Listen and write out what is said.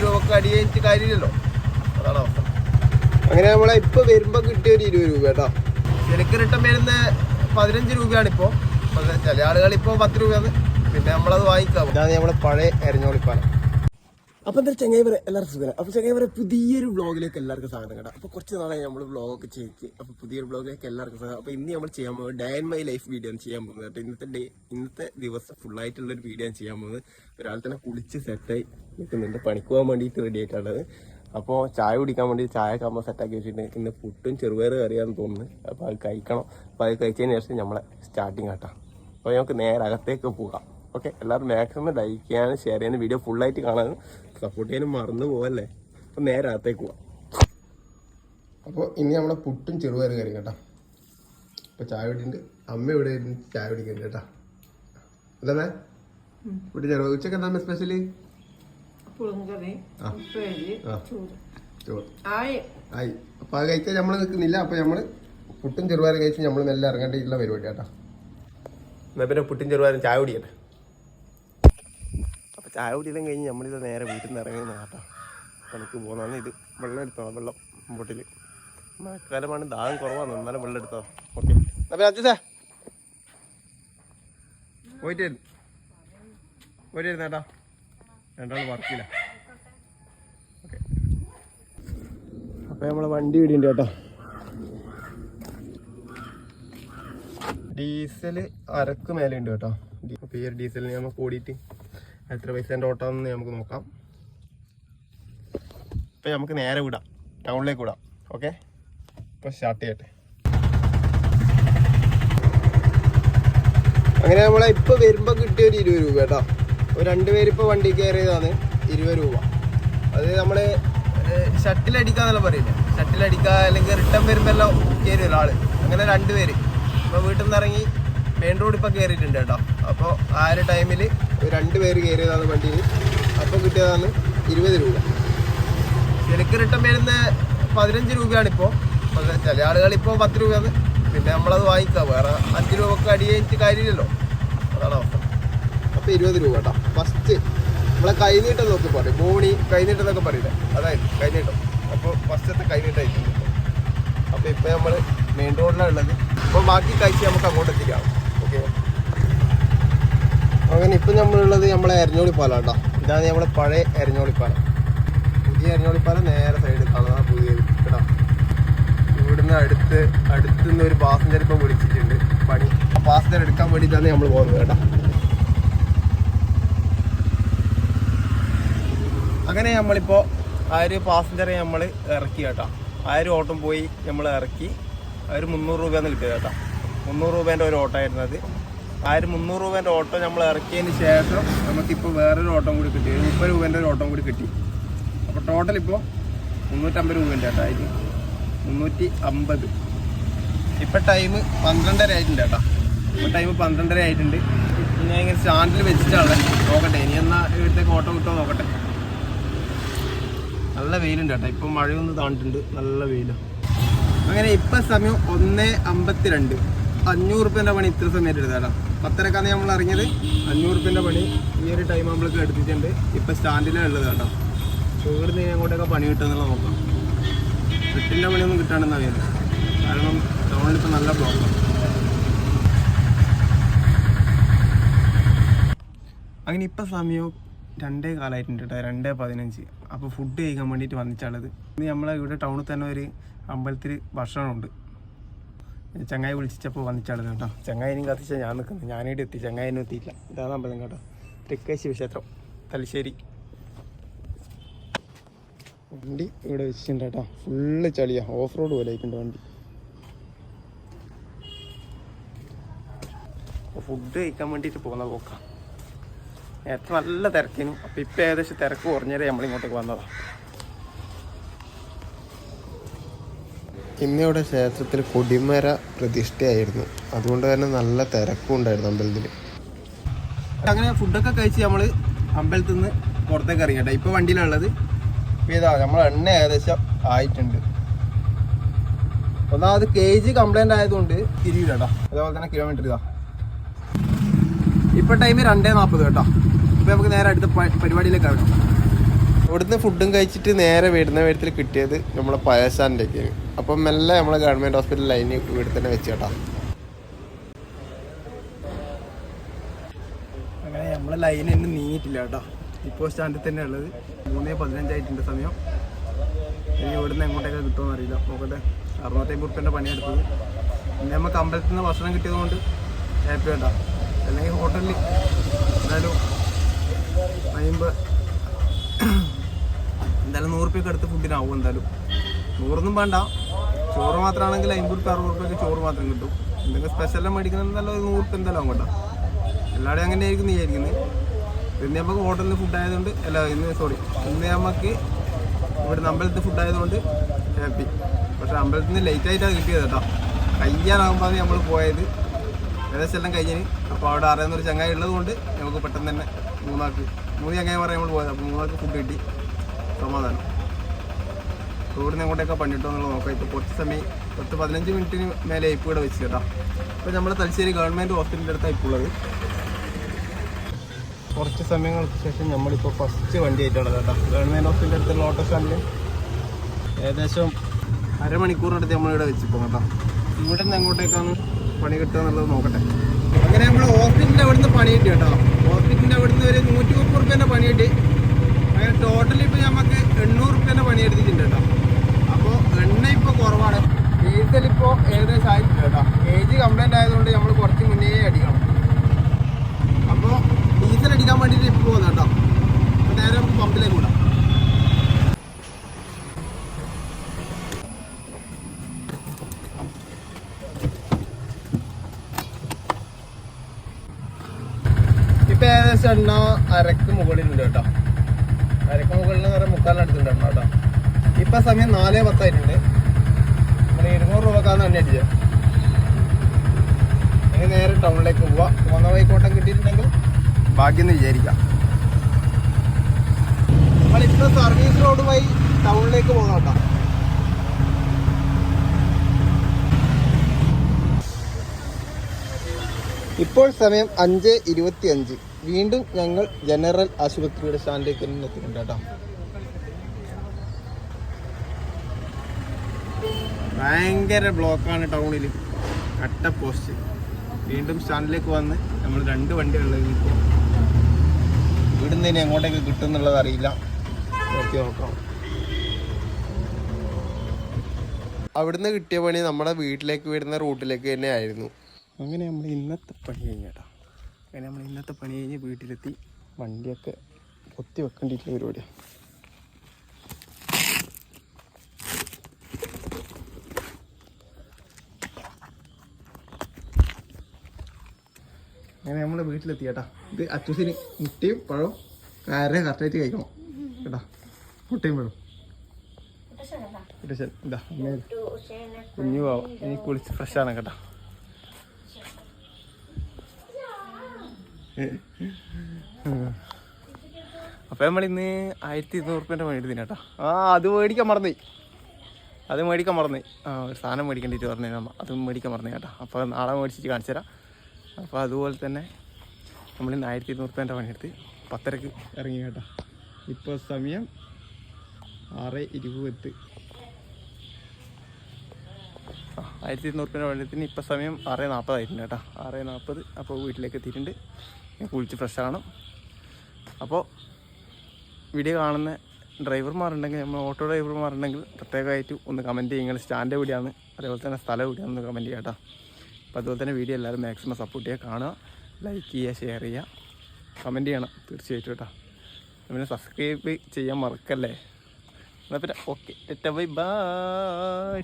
രൂപക്ക് അടി കഴിഞ്ഞിട്ട് കാര്യമില്ലല്ലോ. അതാണ് അവസ്ഥ. അങ്ങനെ നമ്മളെ ഇപ്പൊ വരുമ്പോ കിട്ടിയ ഒരു ഇരുപത് രൂപ കേട്ടോ. ശരിക്കും റിട്ടേൺ വരുന്ന പതിനഞ്ച് രൂപയാണ് ഇപ്പോ. ചില ആളുകൾ ഇപ്പോ പത്ത് രൂപയാണ്. പിന്നെ നമ്മളത് വാങ്ങിക്കാം ഇതാണ് നമ്മളെ പഴയ എരഞ്ഞോളിപ്പാലം. അപ്പൊ എന്താ ചെങ്ങൈവരെ എല്ലാവർക്കും സുഖം അപ്പൊ ചെങ്ങൈവരെ പുതിയൊരു വ്ളോഗിലേക്ക് എല്ലാവർക്കും സ്വാഗതം കേട്ടോ. അപ്പൊ കുറച്ച് നാളായി നമ്മൾ വ്ളോഗൊക്കെ ചെയ്ത് അപ്പൊ പുതിയൊരു വ്ളോഗിലേക്ക് എല്ലാവർക്കും സ്വാഗതം. അപ്പൊ ഇന്ന് നമ്മൾ ചെയ്യാൻ പോകുന്നത് day and my life video ആണ് ചെയ്യാൻ പോകുന്നത് കേട്ടോ. ഇന്നത്തെ ഡേ ഇന്നത്തെ ദിവസം ഒരു വീഡിയോ ആണ് ചെയ്യാൻ പോകുന്നത്. ഒരാൾ തന്നെ കുളിച്ച് സെറ്റായി നിൽക്കുന്നുണ്ട് പണിക്ക് പോകാൻ വേണ്ടിയിട്ട് റെഡി ആയിട്ടുള്ളത് അപ്പോൾ ചായ കുടിക്കാൻ വേണ്ടി ചായ കമ്മ സെറ്റാക്കി വെച്ചിട്ടുണ്ട്. ഇന്ന് പുട്ടും ചെറുപയർ കറിയാന്ന് തോന്നുന്നു. അപ്പോൾ അത് കഴിക്കണം. അപ്പോൾ അത് കഴിച്ചതിന് ശേഷം നമ്മളെ സ്റ്റാർട്ടിങ് ആട്ടാം. അപ്പോൾ നമുക്ക് നേരെ അകത്തേക്ക് പോകാം. ഓക്കെ എല്ലാവരും മാക്സിമം ലൈക്ക് ചെയ്യാനും ഷെയർ ചെയ്യാനും വീഡിയോ ഫുള്ളായിട്ട് കാണാനും സപ്പോർട്ട് ചെയ്യാനും മറന്നു പോവല്ലേ? അപ്പം നേരെ അകത്തേക്ക് പോവാം. അപ്പോൾ ഇനി നമ്മളെ പുട്ടും ചെറുപയറ് കറി കേട്ടോ. അപ്പോൾ ചായ കുടിക്കുന്നുണ്ട് അമ്മ ഇവിടെ ഇരുന്ന് ചായ കുടിക്കുന്നുണ്ട് കേട്ടോ. അല്ലേ ഇവിടെ ചെറുപയർ ഉച്ചയ്ക്ക് എന്താ സ്പെഷ്യൽ ആയി. അപ്പോൾ അത് കഴിച്ചാൽ നമ്മൾ നിൽക്കുന്നില്ല. അപ്പോൾ നമ്മൾ പുട്ടും ചെറുപയറും കഴിച്ച് നമ്മൾ മെല്ലെ ഇറങ്ങേണ്ടിയിട്ടുള്ള പരിപാടി കേട്ടോ. എന്നാൽ പിന്നെ പുട്ടും ചെറുപയറും ചായ കുടിക്കട്ടെ? ചായ കുടിയെല്ലാം കഴിഞ്ഞ് നമ്മളിത് നേരെ വീട്ടിൽ നിന്ന് ഇറങ്ങി നാട്ടോ നമുക്ക് പോകുന്നതാണ് ഇത്. വെള്ളം എടുത്തോ വെള്ളം ബോട്ടിൽ മഴക്കാലമാണ് ദാഹം കുറവാണ്. എന്നാലും വെള്ളം എടുത്തോ ഓക്കെ. അച്ഛാ പോയിട്ട് വരും പോയിട്ട് വരുന്ന കേട്ടോ. രണ്ടാളും വർക്കില്ല ഓക്കെ. അപ്പോൾ നമ്മളെ വണ്ടി വിടിയുണ്ട് കേട്ടോ. ഡീസൽ അരക്ക് മേലെ ഉണ്ട് കേട്ടോ അപ്പോൾ ഈ ഒരു ഡീസലിന് നമുക്ക് കൂടിയിട്ട് എത്ര പൈസേന്റെ ഓട്ടാന്ന് നമുക്ക് നോക്കാം. ഇപ്പം നമുക്ക് നേരെ വിടാം. ടൗണിലേക്ക് വിടാം. ഓക്കെ? ഇപ്പം സ്റ്റാർട്ട് ചെയ്യട്ടെ. അങ്ങനെ നമ്മളെ ഇപ്പോൾ വരുമ്പോൾ കിട്ടിയ ഒരു ഇരുപത് രൂപ കേട്ടോ. ഒരു രണ്ട് പേര് ഇപ്പോൾ വണ്ടി കയറിയതാണ് ഇരുപത് രൂപ. അത് നമ്മൾ ഷട്ടിലടിക്കാന്നല്ല പറയില്ലേ? ഷട്ടിലടിക്കുക അല്ലെങ്കിൽ റിട്ടേൺ വരുമ്പോൾ എല്ലാം കയറി ഒരാൾ അങ്ങനെ രണ്ട് പേര്. ഇപ്പോൾ വീട്ടിൽ നിന്ന് ഇറങ്ങി മെയിൻ റോഡ് ഇപ്പോൾ കയറിയിട്ടുണ്ട് കേട്ടോ. അപ്പോൾ ആ ഒരു ടൈമിൽ രണ്ട് പേര് കയറിയതാണ് വണ്ടിയിൽ അപ്പം കിട്ടിയതാണ് ഇരുപത് രൂപ. എനിക്ക് റിട്ടേൺ വരുന്ന പതിനഞ്ച് രൂപയാണ് ഇപ്പോൾ ചില ആളുകൾ ഇപ്പോൾ പത്ത് രൂപയാണ്. പിന്നെ നമ്മളത് വാങ്ങിക്കാം. വേറെ അഞ്ച് രൂപക്ക് അടിയേറ്റ് കാര്യമില്ലല്ലോ. അതാണ് അവസ്ഥ. അപ്പോൾ ഇരുപത് രൂപ കേട്ടോ. ഫസ്റ്റ് നമ്മളെ കൈനീട്ടം നോക്കി പറയും. മോണി കൈനീട്ടം എന്നൊക്കെ പറയില്ലേ? അതായത് കൈനീട്ടം. അപ്പോൾ ഫസ്റ്റത്തെ കൈനീട്ടായിട്ടുണ്ട് അപ്പോൾ ഇപ്പോൾ നമ്മൾ മെയിൻ റോഡിലാണ് ഉള്ളത്. അപ്പോൾ ബാക്കി കഴിച്ച് നമുക്ക് അങ്ങോട്ട് എത്തിക്കാം. അങ്ങനെ ഇപ്പം നമ്മളുള്ളത് നമ്മളെ എരഞ്ഞോളി പാലം കേട്ടോ ഇതാണ് നമ്മളെ പഴയ എരഞ്ഞോളിപ്പാലം. പുതിയ എരഞ്ഞോളിപ്പാലം നേരെ സൈഡിൽ കാണുന്ന പുതിയത് കേട്ടോ. ഇവിടുന്ന് അടുത്ത് അടുത്തുനിന്ന് ഒരു പാസഞ്ചർ ഇപ്പം വിളിച്ചിട്ടുണ്ട്. പണി ആ പാസഞ്ചർ എടുക്കാൻ വേണ്ടിയിട്ടാണ് നമ്മൾ പോകുന്നത് കേട്ടോ. അങ്ങനെ നമ്മളിപ്പോൾ ആ ഒരു പാസഞ്ചറെ നമ്മൾ ഇറക്കി കേട്ടോ. ആ ഒരു ഓട്ടം പോയി നമ്മൾ ഇറക്കി. ഒരു മുന്നൂറ് രൂപയെന്ന് കിട്ടിയത് കേട്ടോ. മുന്നൂറ് രൂപേന്റെ ഒരു ഓട്ടം ആയിരുന്നു അത് ആ മുന്നൂറ് രൂപേന്റെ ഓട്ടോ നമ്മൾ ഇറക്കിയതിന് ശേഷം നമുക്കിപ്പോൾ വേറൊരു ഓട്ടോ കൂടി കിട്ടി. മുപ്പത് രൂപേന്റെ ഒരു ഓട്ടോ കൂടി കിട്ടി. അപ്പോൾ ടോട്ടൽ ഇപ്പോൾ മുന്നൂറ്റമ്പത് രൂപേന്റെ കേട്ടോ. അതിന് മുന്നൂറ്റി അമ്പത് ഇപ്പം ടൈം പന്ത്രണ്ടര ആയിട്ടുണ്ട് കേട്ടോ. ഇപ്പം ടൈം പന്ത്രണ്ടര ആയിട്ടുണ്ട്. ഞാൻ ഇങ്ങനെ സ്റ്റാൻഡിൽ വെച്ചിട്ടാണ് നോക്കട്ടെ. ഇനി എന്നാൽ ഇവിടുത്തേക്ക് ഓട്ടോ കിട്ടുമോ നോക്കട്ടെ. നല്ല വെയിലുണ്ട് കേട്ടോ. ഇപ്പം മഴയൊന്ന് താണ്ടിട്ടുണ്ട് നല്ല വെയിലാണ് അങ്ങനെ ഇപ്പം സമയം ഒന്ന് അമ്പത്തിരണ്ട്. അഞ്ഞൂറ് റുപ്യന്റെ പണി ഇത്ര സമയത്ത് എടുത്താലോ പത്തരക്കാന്ന് നമ്മൾ ഇറങ്ങിയത്. അഞ്ഞൂറ് റുപ്യന്റെ പണി ഈ ഒരു ടൈം നമ്മൾക്ക് എടുത്തിട്ടുണ്ട്. ഇപ്പം സ്റ്റാൻഡിലാണ് ഉള്ളത് കേട്ടോ ഇവിടുന്ന് അങ്ങോട്ടൊക്കെ പണി കിട്ടുമെന്നുള്ള നോക്കാം. എട്ടിന്റെ പണിയൊന്നും കിട്ടാണെന്ന് വരുന്നത് കാരണം ടൗണിൽ ഇപ്പം നല്ല ബ്ലോക്കാണ് അങ്ങനെ ഇപ്പം സമയം രണ്ടേ കാലമായിട്ടുണ്ട് കേട്ടോ രണ്ടേ പതിനഞ്ച്. അപ്പോൾ ഫുഡ് കഴിക്കാൻ വേണ്ടിയിട്ട് വന്നിട്ടുള്ളത് ഇന്ന് നമ്മളെ ഇവിടെ ടൗണിൽ തന്നെ ഒരു അമ്പലത്തിൽ ഭക്ഷണമുണ്ട്. ചങ്ങായി വിളിച്ചപ്പോൾ വന്നിച്ചുള്ളത് കേട്ടോ. ചങ്ങായിനും കത്തിച്ചാൽ ഞാൻ നിൽക്കുന്നത് ഞാനീട് എത്തി. ചങ്ങായിനും എത്തിയില്ല ഇതാണ് അമ്പലം കേട്ടോ. തെക്കേ ശിവക്ഷേത്രം തലശ്ശേരി. വണ്ടി ഇവിടെ വെച്ചിട്ടുണ്ട് കേട്ടോ. ഫുള്ള് ചളിയാണ് ഓഫ് റോഡ് പോലെ ആയിട്ടുണ്ട് വണ്ടി. ഫുഡ് കഴിക്കാൻ വേണ്ടിയിട്ട് പോകുന്ന പോക്കാം. നേരത്തെ നല്ല തിരക്കിനും. അപ്പം ഇപ്പം ഏകദേശം തിരക്ക് കുറഞ്ഞേരെ നമ്മളിങ്ങോട്ടേക്ക് വന്നതാണ് ഇന്നിവിടെ ക്ഷേത്രത്തിൽ കൊടിമര പ്രതിഷ്ഠയായിരുന്നു. അതുകൊണ്ട് തന്നെ നല്ല തിരക്കും ഉണ്ടായിരുന്നു അമ്പലത്തിൽ. അങ്ങനെ ഫുഡൊക്കെ കഴിച്ച് നമ്മൾ അമ്പലത്തിൽ നിന്ന് പുറത്തേക്ക് ഇറങ്ങിട്ടെ ഇപ്പോൾ വണ്ടിയിലുള്ളത് ഇതാ നമ്മൾ എണ്ണ ഏകദേശം ആയിട്ടുണ്ട്. ഒന്നാമത് കേജ് കംപ്ലൈന്റ് ആയതുകൊണ്ട് തിരിയില്ല കേട്ടോ. അതേപോലെ തന്നെ കിലോമീറ്റർ ഇതാ. ഇപ്പോൾ ടൈം രണ്ടേ നാൽപ്പത് കേട്ടോ. ഇപ്പൊ നമുക്ക് നേരെ അടുത്ത പരിപാടിയിലേക്ക് ഇറങ്ങാം. ഇവിടുന്ന് ഫുഡും കഴിച്ചിട്ട് നേരെ വരുന്ന വീട്ടിൽ കിട്ടിയത് നമ്മളെ പയസാനിലേക്ക് അപ്പം മെല്ലെ നമ്മളെ ഗവൺമെന്റ് ഹോസ്പിറ്റൽ ലൈന് ഇവിടെ തന്നെ വെച്ച് കേട്ടോ. അങ്ങനെ നമ്മളെ ലൈൻ തന്നെ നീങ്ങിയിട്ടില്ല കേട്ടോ. ഇപ്പോൾ സ്റ്റാൻഡിൽ തന്നെ ഉള്ളത്. മൂന്നേ പതിനഞ്ചായിട്ടുണ്ട് സമയം. ഇനി ഇവിടുന്ന് എങ്ങോട്ടേക്ക് കിട്ടുമെന്ന് അറിയില്ല. നോക്കട്ടെ. അറുന്നൂറ്റമ്പത് റുപ്യന്റെ പണിയെടുത്തത്. പിന്നെ നമുക്ക് അമ്പലത്തിൽ നിന്ന് ഭക്ഷണം കിട്ടിയത് കൊണ്ട് ഹാപ്പി കേട്ടോ. അല്ലെങ്കിൽ ഹോട്ടലിൽ എന്തായാലും അമ്പത് എന്തായാലും നൂറ് എടുത്ത് ഫുഡിനാവും എന്തായാലും. നൂറൊന്നും വേണ്ട. ചോറ് മാത്രമാണെങ്കിൽ അമ്പത് റുപ്യ അറുപത് റുപ്യൊക്കെ ചോറ് മാത്രം കിട്ടും. എന്തെങ്കിലും സ്പെഷ്യലും മേടിക്കുന്നത് എന്തായാലും ഒരു നൂറ് റുപ്യ എന്തായാലും ആവും എല്ലാവരും അങ്ങനെ ആയിരിക്കും വിചാരിക്കുന്നത് ഇന്ന് നമുക്ക് ഹോട്ടലിൽ ഫുഡ് ആയതുകൊണ്ട് അല്ല ഇന്ന് സോറി ഇന്ന് നമുക്ക് ഇവിടെ അമ്പലത്തിൽ ഫുഡ് ആയതുകൊണ്ട് ഹാപ്പി പക്ഷെ അമ്പലത്തിൽ നിന്ന് ലേറ്റ് ആയിട്ടാണ് കിട്ടിയത് കേട്ടോ. കഴിയാനാകുമ്പോൾ നമ്മൾ പോയത്. ഏകദേശം എല്ലാം കഴിഞ്ഞ്. അപ്പോൾ അവിടെ അറിയുന്ന ഒരു ചങ്ങായി ഉള്ളതുകൊണ്ട് നമുക്ക് പെട്ടെന്ന് തന്നെ മൂന്നാൾക്ക് മൂന്ന് ചങ്ങായി പറയാൻ നമ്മൾ പോയത്. അപ്പോൾ മൂന്നാൾക്ക് ഫുഡ് കിട്ടി. സമാധാനം. ഇവിടുന്ന് എങ്ങോട്ടേക്കാണ് പണിട്ടോ എന്നുള്ളത് നോക്കാം. ഇപ്പോൾ കുറച്ച് സമയം പത്ത് പതിനഞ്ച് മിനിറ്റിന് മേലെ ഇപ്പോൾ ഇവിടെ വെച്ച് കേട്ടോ. അപ്പോൾ നമ്മൾ തലശ്ശേരി ഗവൺമെന്റ് ഹോസ്പിറ്റലിന്റെ അടുത്താണ് ഇപ്പോൾ ഉള്ളത്. കുറച്ച് സമയങ്ങൾക്ക് ശേഷം നമ്മളിപ്പോൾ ഫസ്റ്റ് വണ്ടി ആയിട്ടുള്ളത് കേട്ടോ. ഗവൺമെന്റ് ഹോസ്പിറ്റലിന്റെ അടുത്തുള്ള ഓട്ടോ സ്റ്റാൻഡിൽ ഏകദേശം അരമണിക്കൂറിനടുത്ത് നമ്മളിവിടെ വെച്ചിപ്പോൾ കേട്ടോ. ഇവിടെ നിന്ന് എങ്ങോട്ടേക്കാണ് പണി കിട്ടുക എന്നുള്ളത് നോക്കട്ടെ. അങ്ങനെ നമ്മൾ ഹോസ്പിറ്റലിന്റെ അവിടുന്ന് പണി കിട്ടി. കേട്ടോ ഹോസ്പിറ്റലിന്റെ അവിടുന്ന് ഒരു നൂറ്റി മുപ്പത് റുപ്യേന്റെ പണി കിട്ടി അങ്ങനെ ടോട്ടലി ഇപ്പോൾ നമുക്ക് എണ്ണൂറ് റുപ്യേന്റെ പണി എടുത്തിട്ടുണ്ട് കേട്ടോ. അപ്പോൾ എണ്ണ ഇപ്പോൾ കുറവാണ്. ഡീസൽ ഇപ്പോൾ ഏകദേശം ആയിട്ടില്ല കേട്ടോ. ഏജ് കംപ്ലൈന്റ് ആയതുകൊണ്ട് നമ്മൾ കുറച്ച് മുന്നേ അടിക്കണം. അപ്പോൾ ഡീസൽ അടിക്കാൻ വേണ്ടിയിട്ട് ഇപ്പോൾ പോകുന്നത് കേട്ടോ. നേരെ പമ്പിലേക്ക് വിടാം. ഇപ്പം ഏകദേശം എണ്ണ അരക്ക് മുകളിലുണ്ട് കേട്ടോ. അരക്ക് മുകളിൽ എണ്ണ കേട്ടോ ഇപ്പൊ സമയം നാല് പത്തായിട്ടുണ്ട്. നമ്മൾ ഇരുന്നൂറ് രൂപക്കാന്ന് തന്നെ അടിച്ചത്. ഇനി നേരെ ടൗണിലേക്ക് പോവാ. പോന്ന വൈക്കോട്ടം കിട്ടിയിട്ടുണ്ടെങ്കിൽ എന്ന് വിചാരിക്കാം. നമ്മളിപ്പോ സർവീസ് റോഡ് വഴി ടൗണിലേക്ക് പോകാം കേട്ടോ. ഇപ്പോൾ സമയം അഞ്ച് ഇരുപത്തി അഞ്ച് വീണ്ടും ഞങ്ങൾ ജനറൽ ആശുപത്രിയുടെ സ്റ്റാൻഡിലേക്ക് തന്നെ എത്തിയിട്ടുണ്ട് കേട്ടോ. ഭയങ്കര ബ്ലോക്കാണ് ടൗണിൽ കട്ട പോസ്റ്റ്. വീണ്ടും സ്റ്റാൻഡിലേക്ക് വന്ന് നമ്മൾ രണ്ട് വണ്ടികളിലേക്ക് നിൽക്കും ഇവിടുന്ന് ഇനി എങ്ങോട്ടേക്ക് കിട്ടും എന്നുള്ളത് അറിയില്ല. നോക്കി നോക്കാം. അവിടുന്ന് കിട്ടിയ പണി നമ്മുടെ വീട്ടിലേക്ക് വരുന്ന റൂട്ടിലേക്ക് തന്നെ ആയിരുന്നു. അങ്ങനെ നമ്മൾ ഇന്നത്തെ പണി കഴിഞ്ഞു കേട്ടോ. അങ്ങനെ നമ്മൾ ഇന്നത്തെ പണി കഴിഞ്ഞ് വീട്ടിലെത്തി. വണ്ടിയൊക്കെ കൊത്തി വെക്കേണ്ടിയിട്ടുള്ള പരിപാടിയാണ് അങ്ങനെ നമ്മൾ വീട്ടിലെത്തി കേട്ടാ. ഇത് അച്ചൂസിന് മുട്ടയും പഴവും കാരെ കറക്റ്റായിട്ട് കഴിക്കണം. കേട്ടാ. മുട്ടയും പഴവും. ഇതാ കുഞ്ഞു പോവാം. ഇനി കുളിച്ച് ഫ്രഷാണ് കേട്ടാ. അപ്പൊ നമ്മൾ ഇന്ന് ആയിരത്തി ഇരുന്നൂറ് റുപ്യന്റെ പണി എടുത്തിന് കേട്ടോ. ആ അത് മേടിക്കാൻ മറന്നു അത് മേടിക്കാൻ മറന്നു ആ ഒരു സാധനം മേടിക്കേണ്ടിട്ട് പറഞ്ഞു അമ്മ അത് മേടിക്കാൻ മറന്നു കേട്ടോ. അപ്പോൾ നാളെ മേടിച്ചിട്ട് കാണിച്ചു തരാം. അപ്പോൾ അതുപോലെ തന്നെ നമ്മൾ ഇന്ന് ആയിരത്തി ഇരുന്നൂറ് റുപ്യന്റെ പണിയെടുത്ത് പത്തരക്ക് ഇറങ്ങി കേട്ടോ. ഇപ്പോൾ സമയം ആറ് ഇരുപത്. ആയിരത്തി ഇരുന്നൂറ് റുപ്യന്റെ പണിയെടുത്തിന് ഇപ്പോൾ സമയം ആറ് നാൽപ്പതായിട്ടുണ്ട് കേട്ടോ. ആറ് നാൽപ്പത് അപ്പോൾ വീട്ടിലേക്ക് എത്തിയിട്ടുണ്ട്. ഞാൻ കുളിച്ച് ഫ്രഷാണ് അപ്പോൾ വീഡിയോ കാണുന്ന ഡ്രൈവർമാരുണ്ടെങ്കിൽ നമ്മൾ ഓട്ടോ ഡ്രൈവർമാരുണ്ടെങ്കിൽ പ്രത്യേകമായിട്ട് ഒന്ന് കമന്റ് ചെയ്യുക. നിങ്ങൾ സ്റ്റാൻഡ് എവിടെയാണ്? അതേപോലെ തന്നെ സ്ഥലം എവിടെയാണെന്ന് കമന്റ് ചെയ്യുക കേട്ടോ. അപ്പോൾ അതുപോലെ തന്നെ വീഡിയോ എല്ലാവരും മാക്സിമം സപ്പോർട്ട് ചെയ്യുക കാണുക ലൈക്ക് ചെയ്യുക ഷെയർ ചെയ്യുക. കമന്റ് ചെയ്യണം തീർച്ചയായിട്ടും കേട്ടോ. പിന്നെ സബ്സ്ക്രൈബ് ചെയ്യാൻ മറക്കല്ലേ? എന്നാൽ പിന്നെ ഓക്കെ ബൈ ബൈ